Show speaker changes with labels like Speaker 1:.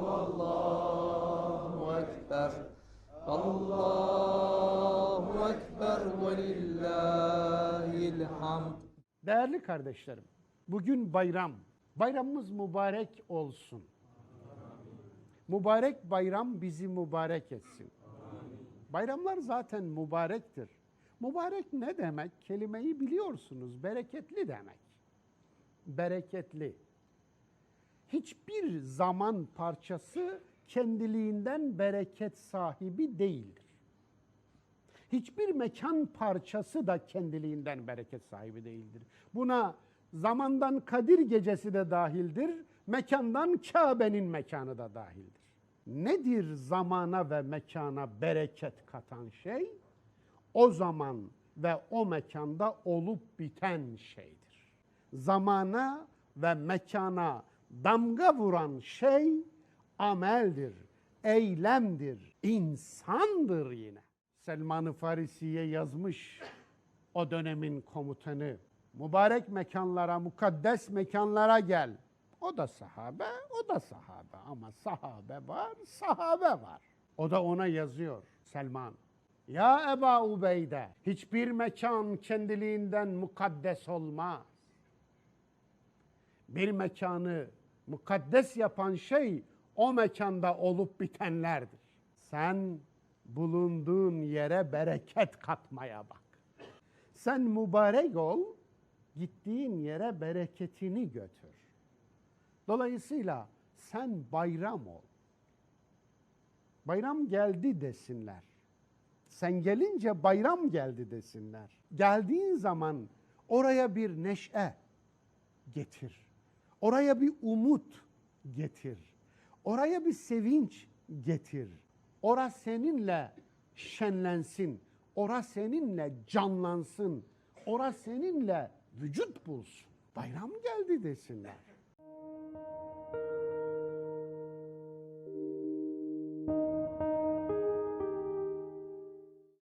Speaker 1: Allahu Ekber. Allahu Ekber ve lillahil hamd.
Speaker 2: Değerli kardeşlerim, bugün bayram. Bayramımız mübarek olsun. Mübarek bayram bizi mübarek etsin. Bayramlar zaten mübarektir. Mübarek ne demek? Kelimeyi biliyorsunuz. Bereketli demek. Bereketli. Hiçbir zaman parçası kendiliğinden bereket sahibi değildir. Hiçbir mekan parçası da kendiliğinden bereket sahibi değildir. Buna zamandan Kadir gecesi de dahildir, mekandan Kabe'nin mekanı da dahildir. Nedir zamana ve mekana bereket katan şey? O zaman ve o mekanda olup biten şeydir. Zamana ve mekana damga vuran şey ameldir, eylemdir, insandır yine. Selman-ı Farisi'ye yazmış o dönemin komutanı. Mübarek mekanlara, mukaddes mekanlara gel. O da sahabe, o da sahabe ama sahabe var, sahabe var. O da ona yazıyor Selman. Ya Eba Ubeyde, hiçbir mekan kendiliğinden mukaddes olmaz. Bir mekanı mukaddes yapan şey o mekanda olup bitenlerdir. Sen bulunduğun yere bereket katmaya bak. Sen mübarek ol, gittiğin yere bereketini götür. Dolayısıyla sen bayram ol. Bayram geldi desinler. Sen gelince bayram geldi desinler. Geldiğin zaman oraya bir neşe getir. Oraya bir umut getir. Oraya bir sevinç getir. Ora seninle şenlensin. Ora seninle canlansın. Ora seninle vücut bulsun. Bayram geldi desinler.